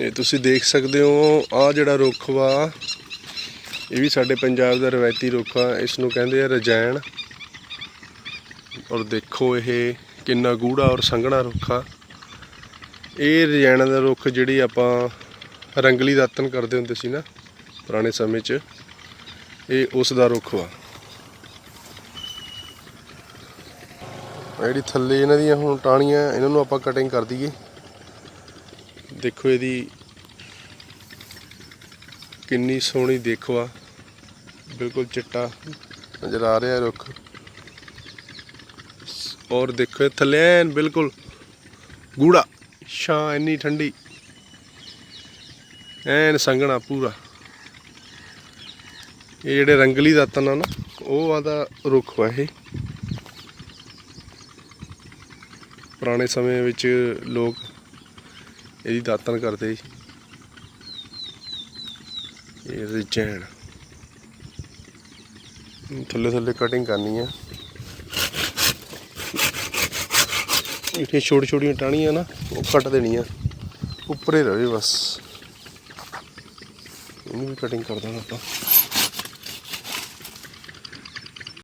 ਇਹ ਤੁਸੀਂ ਦੇਖ ਸਕਦੇ ਹੋ ਆ ਜਿਹੜਾ ਰੁੱਖ ਵਾ, ਇਹ ਵੀ ਸਾਡੇ ਪੰਜਾਬ ਦਾ ਰਵਾਇਤੀ ਰੁੱਖ ਆ। ਇਸ ਨੂੰ ਕਹਿੰਦੇ ਆ ਰਜੈਣ ਔਰ ਦੇਖੋ ਇਹ ਕਿੰਨਾ ਗੂੜਾ ਔਰ ਸੰਘਣਾ ਰੁੱਖ ਆ। ਇਹ ਰਜੈਣ ਦਾ ਰੁੱਖ ਜਿਹੜੀ ਆਪਾਂ ਰੰਗਲੀ ਦਾਤਨ ਕਰਦੇ ਹੁੰਦੇ ਸੀ ਨਾ, ਪੁਰਾਣੇ ਸਮੇਂ 'ਚ, ਇਹ ਉਸ ਦਾ ਰੁੱਖ ਵਾ। ਜਿਹੜੀ ਥੱਲੇ ਇਹਨਾਂ ਦੀਆਂ ਹੁਣ ਟਾਹਣੀਆਂ, ਇਹਨਾਂ ਨੂੰ ਆਪਾਂ ਕਟਿੰਗ ਕਰ ਦਈਏ। ਦੇਖੋ ਇਹਦੀ ਕਿੰਨੀ ਸੋਹਣੀ ਦੇਖੋ ਆ। ਬਿਲਕੁਲ ਚਿੱਟਾ ਨਜ਼ਰ ਆ ਰਿਹਾ ਰੁੱਖ। ਔਰ ਦੇਖੋ ਇਹ ਥੱਲੇ ਐਨ ਬਿਲਕੁਲ ਗੂੜਾ, ਛਾਂ ਇੰਨੀ ਠੰਡੀ। ਐਨ ਸੰਘਣਾ ਪੂਰਾ। ਇਹ ਜਿਹੜੇ ਰੰਗਲੀ ਦਾਤਨ ਆ ਨਾ, ਉਹ ਆਦਾ ਰੁੱਖ ਵਾ ਇਹ। ਪੁਰਾਣੇ ਸਮੇਂ ਵਿੱਚ ਲੋਕ ਇਹਦੀ ਦਾਤਨ ਕਰਦੇ ਸੀ। ਇਹ ਰਿਜੈਣ ਥੱਲੇ ਥੱਲੇ ਕਟਿੰਗ ਕਰਨੀ ਆ। ਇਹ ਛੋਟੀ ਛੋਟੀਆਂ ਟਾਹਣੀਆਂ ਨਾ, ਉਹ ਕੱਟ ਦੇਣੀਆਂ। ਉੱਪਰੇ ਰਵੇ ਬਸ। ਇਹਨੂੰ ਵੀ ਕਟਿੰਗ ਕਰ ਦਾਂਗੇ ਆਪਾਂ।